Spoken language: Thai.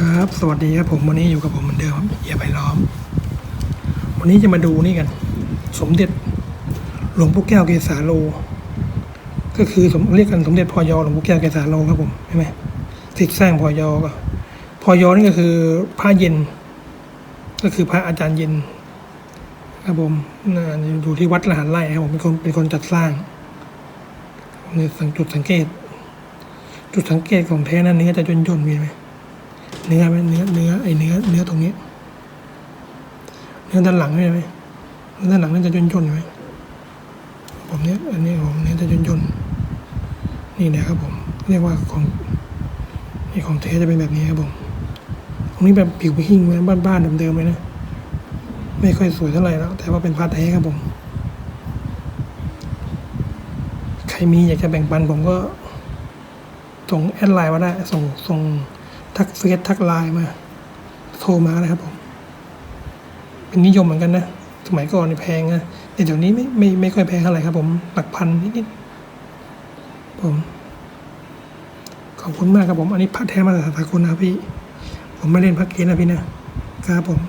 ครับ สวัสดีครับผมวันนี้อยู่กับผมเหมือนเดิมครับเฮียไปล้อม วันนี้จะมาดูนี่กัน สมเด็จหลวงปู่แก้วเกษาโล ก็คือสมเรียกกันสมเด็จพอยหลวงปู่แก้วเกษาโลครับผมใช่ไหมสิทธิสร้างพอยก็พอยนี่ก็คือพระเย็น ก็คือพระอาจารย์เย็นครับผมอยู่ที่วัดละหันไร่ครับผมเป็นคนเป็นคนจัดสร้างในสังจุดสังเกต จุดสังเกตของแท้นั้นนื้จะย่นย่นมีไหม เนื้อไหมเนื้อเนื้อไอเนื้อเนื้อตรงนี้ เนื้อด้านหลังใช่ไหมเนื้อด้านหลังนั่นจะย่นย่นๆไหมผมเนี้ยอันนี้ผมเนี้ยจะย่นย่นๆนี่นะครับผม เรียกว่าของนี่ของเทจะเป็นแบบนี้ครับผมตรงนี้แบบผิวหิ้งเหมือนบ้านๆเดิมๆเลยนะไม่ค่อยสวยเท่าไหร่แล้ว แต่ว่าเป็นผ้าแท้ครับผม ใครมีอยากจะแบ่งปันผมก็ส่งแอดไลน์มาได้ ส่งส่ง ทักเฟซทักไลน์มา โทรมานะครับผม เป็นนิยมเหมือนกันนะ สมัยก่อนนี่แพงนะแต่เดี๋ยวนี้ไม่ไม่ไม่ค่อยแพงเท่าไหร่ครับผม หลักพันนิดๆผม ขอบคุณมากครับผม อันนี้พัดแท้มาจากสากลนะพี่ ผมไม่เล่นพระเกนนะพี่นะครับผม